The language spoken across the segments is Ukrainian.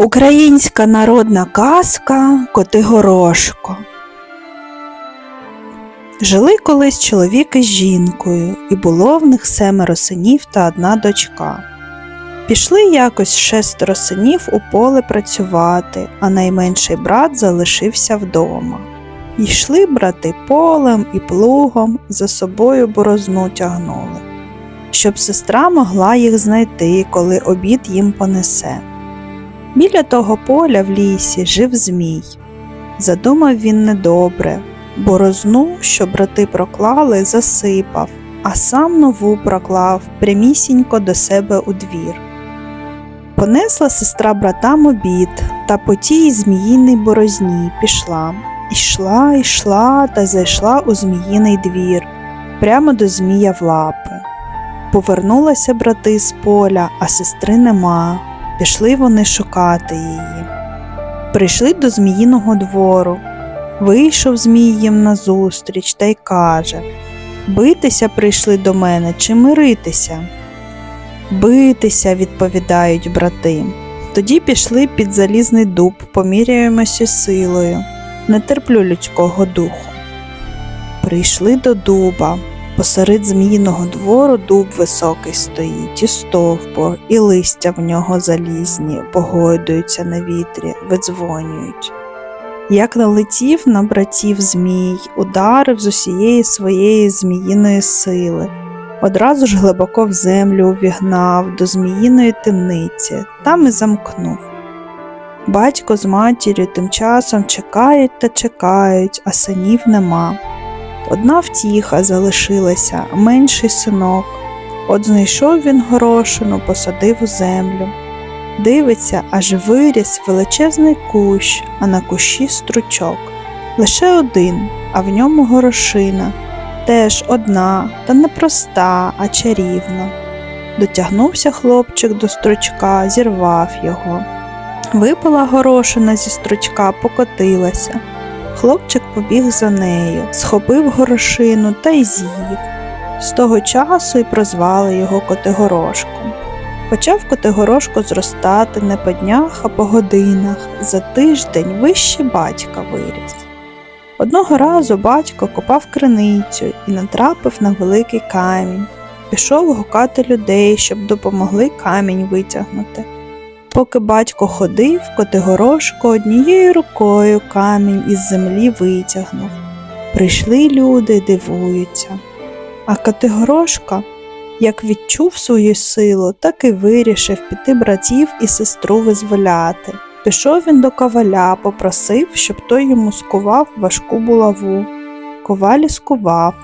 Українська народна казка Котигорошко. Жили колись чоловік із жінкою, і було в них семеро синів та одна дочка. Пішли якось шестеро синів у поле працювати, а найменший брат залишився вдома. Йшли брати полем і плугом, за собою борозну тягнули, щоб сестра могла їх знайти, коли обід їм понесе. Біля того поля в лісі жив Змій. Задумав він недобре, борозну, що брати проклали, засипав, а сам нову проклав прямісінько до себе у двір. Понесла сестра братам обід, та по тій зміїній борозні пішла. Ішла, йшла та зайшла у зміїний двір, прямо до Змія в лапи. Повернулася брати з поля, а сестри нема. Пішли вони шукати її. Прийшли до Зміїного двору. Вийшов Змій їм назустріч та й каже Битися прийшли до мене чи миритися? Битися, відповідають брати. Тоді пішли під залізний дуб, поміряємося силою, не терплю людського духу. Прийшли до дуба. Посеред зміїного двору дуб високий стоїть, і стовбур, і листя в нього залізні, погойдуються на вітрі, видзвонюють. Як налетів на братів змій, ударив з усієї своєї зміїної сили, одразу ж глибоко в землю увігнав до зміїної темниці, там і замкнув. Батько з матір'ю тим часом чекають та чекають, а синів нема. Одна втіха залишилася, менший синок. От знайшов він горошину, посадив у землю. Дивиться, аж виріс величезний кущ, а на кущі стручок. Лише один, а в ньому горошина. Теж одна, та не проста, а чарівна. Дотягнувся хлопчик до стручка, зірвав його. Випала горошина зі стручка, покотилася. Хлопчик побіг за нею, схопив горошину та й з'їв. З того часу й прозвали його Котигорошком. Почав Котигорошко зростати не по днях, а по годинах. За тиждень вище батька виріс. Одного разу батько копав криницю і натрапив на великий камінь. Пішов гукати людей, щоб допомогли камінь витягнути. Поки батько ходив, Котигорошко однією рукою камінь із землі витягнув. Прийшли люди, дивуються. А Котигорошко, як відчув свою силу, так і вирішив піти братів і сестру визволяти. Пішов він до коваля, попросив, щоб той йому скував важку булаву. Коваль скував.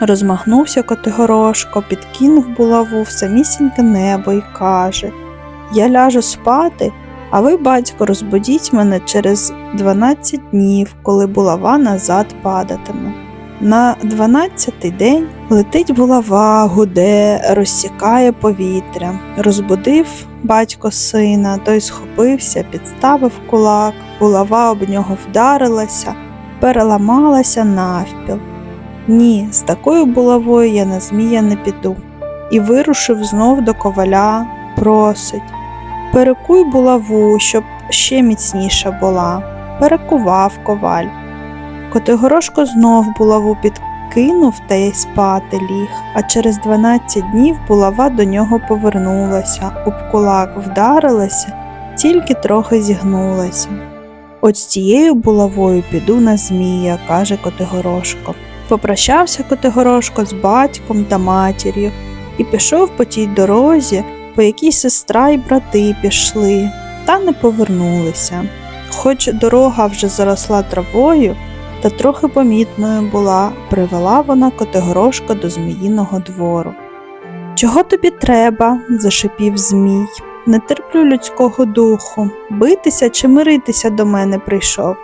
Розмахнувся Котигорошко, підкинув булаву в самісіньке небо і каже я ляжу спати, а ви, батько, розбудіть мене через 12 днів, коли булава назад падатиме. На 12-й день летить булава, гуде, розсікає повітря. Розбудив батько сина, той схопився, підставив кулак, булава об нього вдарилася, переламалася навпіл. Ні, з такою булавою я на змія не піду. І вирушив знов до коваля, просить. Перекуй булаву, щоб ще міцніша була. Перекував коваль. Котигорошко знов булаву підкинув та й спати ліг, а через 12 днів булава до нього повернулася, об кулак вдарилася, тільки трохи зігнулася. От з цією булавою піду на Змія, каже Котигорошко. Попрощався Котигорошко з батьком та матір'ю і пішов по тій дорозі по якій сестра й брати пішли, та не повернулися. Хоч дорога вже заросла травою та трохи помітною була, привела вона Котигорошка до Зміїного двору. Чого тобі треба? зашипів Змій. Не терплю людського духу. Битися чи миритися до мене прийшов.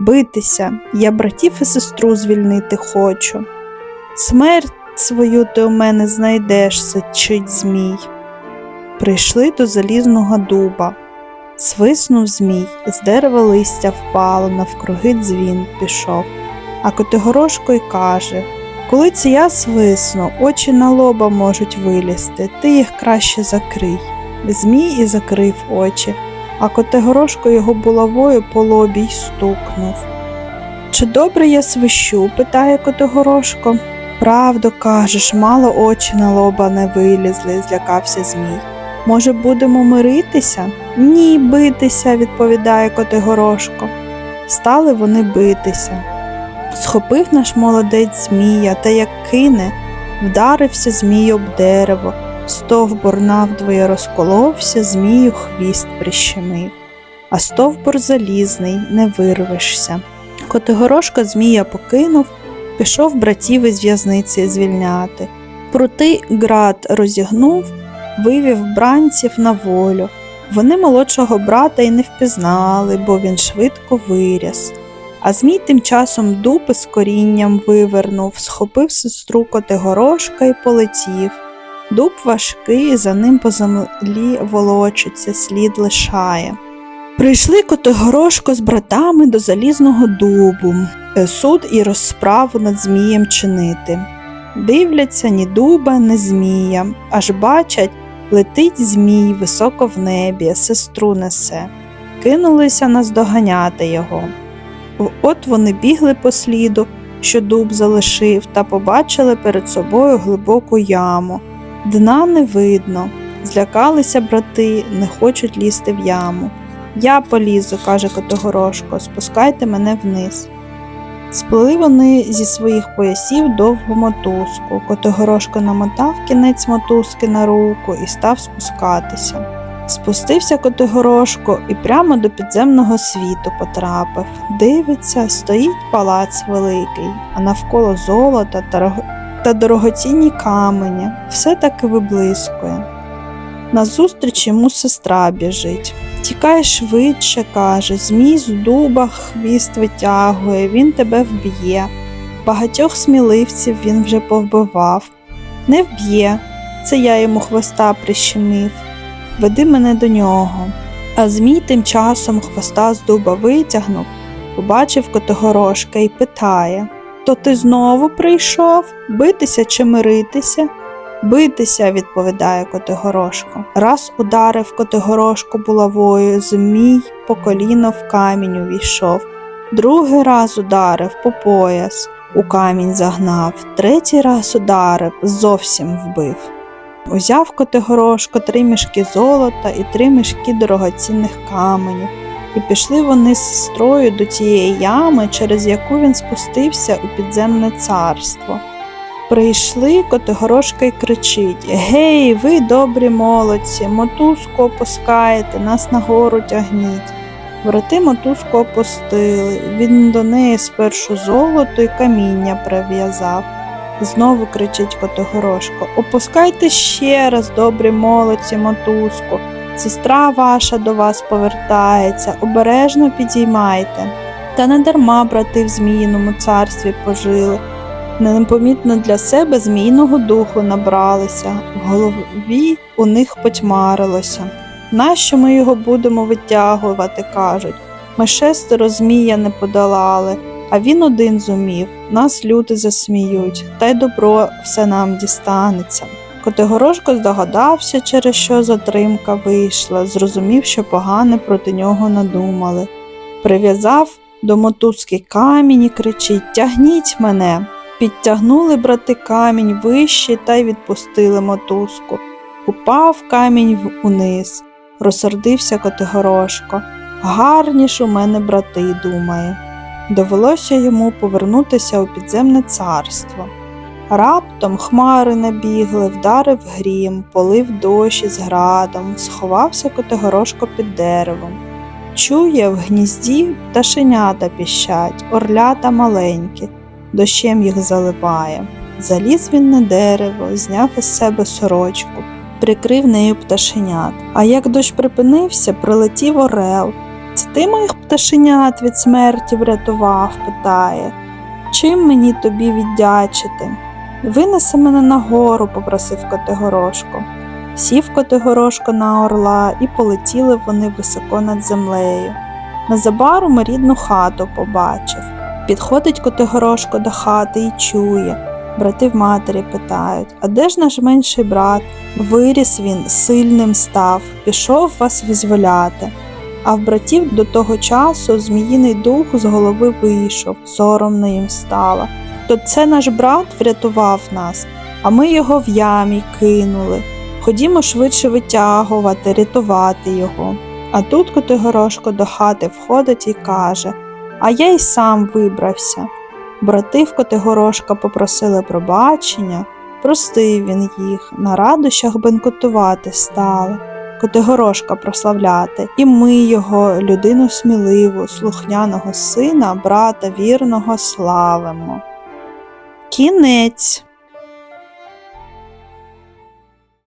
Битися, я братів і сестру звільнити хочу. Смерть свою ти у мене знайдеш, сичить Змій прийшли до залізного дуба. Свиснув змій, з дерева листя впало, навкруги дзвін пішов. А Котигорошко й каже Коли це я свисну, очі на лоба можуть вилізти, ти їх краще закрий. Змій і закрив очі, а Котигорошко його булавою по лобі й стукнув. Чи добре я свищу? питає Котигорошко. Правду кажеш, мало очі на лоба не вилізли, злякався Змій. Може, будемо миритися? Ні, битися, відповідає Котигорошко. Стали вони битися. Схопив наш молодець Змія та як кине, вдарився Змій об дерево, стовбур навдвоє розколовся, Змію хвіст прищемив. А стовбур залізний, не вирвешся. Котигорошко Змія покинув, пішов братів із в'язниці звільняти. Прутий град розігнув, вивів бранців на волю. Вони молодшого брата й не впізнали, бо він швидко виряс. А Змій тим часом дупи з корінням вивернув, схопив сестру Котигорошка й полетів. Дуб важкий, за ним по землі волочиться, слід лишає. Прийшли Котигорошко з братами до залізного дубу, е, суд і розправу над Змієм чинити. Дивляться ні дуба, ні змія, аж бачать, летить Змій високо в небі, сестру несе. Кинулися наздоганяти його. От вони бігли по сліду, що дуб залишив, та побачили перед собою глибоку яму. Дна не видно. Злякалися брати, не хочуть лізти в яму. Я полізу, каже Котогорошко, спускайте мене вниз. Сплили вони зі своїх поясів довгу мотузку. Котогорошко намотав кінець мотузки на руку і став спускатися. Спустився Котигорошко і прямо до підземного світу потрапив. Дивиться, стоїть палац великий, а навколо золота та, та дорогоцінні камені, все таки виблискує. Назустріч йому сестра біжить. Тікай швидше, каже, змій з дуба хвіст витягує, він тебе вб'є. Багатьох сміливців він вже повбивав. Не вб'є, це я йому хвоста прищемив. Веди мене до нього. А Змій тим часом хвоста з дуба витягнув, побачив Котигорошка і питає То ти знову прийшов? Битися чи миритися? Битися, відповідає Котигорошко. Раз ударив Котигорошко булавою, Змій по коліно в камінь увійшов. Другий раз ударив по пояс, у камінь загнав, третій раз ударив, зовсім вбив. Узяв Котигорошко три мішки золота і три мішки дорогоцінних каменів, і пішли вони з сестрою до тієї ями, через яку він спустився у підземне царство. Прийшли Котигорошка й кричить Гей, ви добрі молодці, мотузку опускаєте, нас нагору тягніть. Брати мотузку опустили, він до неї спершу золото й каміння прив'язав. Знову кричить Котигорошко Опускайте ще раз, добрі молодці, мотузку. Сестра ваша до вас повертається, обережно підіймайте. Та не дарма брати в Зміїному царстві пожили. Непомітно для себе змійного духу набралися, в голові у них потьмарилося. Нащо ми його будемо витягувати, кажуть. Ми шестеро змія не подолали, а він один зумів, нас люди засміють, та й добро все нам дістанеться. Котигорошко здогадався, через що затримка вийшла, зрозумів, що погане проти нього надумали. Прив'язав до мотузки камінь і кричить Тягніть мене. Підтягнули брати камінь вище та й відпустили мотузку. Упав камінь униз. Розсердився Котигорошко. Гарні ж у мене брати, думає. Довелося йому повернутися у підземне царство. Раптом хмари набігли, вдарив грім, полив дощ із градом, сховався Котигорошко під деревом. Чує в гнізді пташенята піщать, орлята маленькі, дощем їх заливає. Заліз він на дерево, зняв із себе сорочку, прикрив нею пташенят. А як дощ припинився, прилетів орел. Це ти моїх пташенят від смерті врятував, питає. Чим мені тобі віддячити? Винеси мене нагору, попросив Котигорошко. Сів Котигорошко на орла, і полетіли вони високо над землею. Незабаром рідну хату побачив. Підходить Котигорошко до хати і чує. Брати в матері питають: А де ж наш менший брат? Виріс він, сильним став, пішов вас визволяти. А в братів до того часу зміїний дух з голови вийшов, соромно їм стало. То це наш брат врятував нас, а ми його в ямі кинули. Ходімо швидше витягувати, рятувати його. А тут Котигорошко до хати входить і каже: А я й сам вибрався. Брати в Котигорошка попросили пробачення, простив він їх, на радощах бенкотувати стали, Котигорошка прославляти, і ми його, людину сміливу, слухняного сина, брата вірного, славимо. Кінець.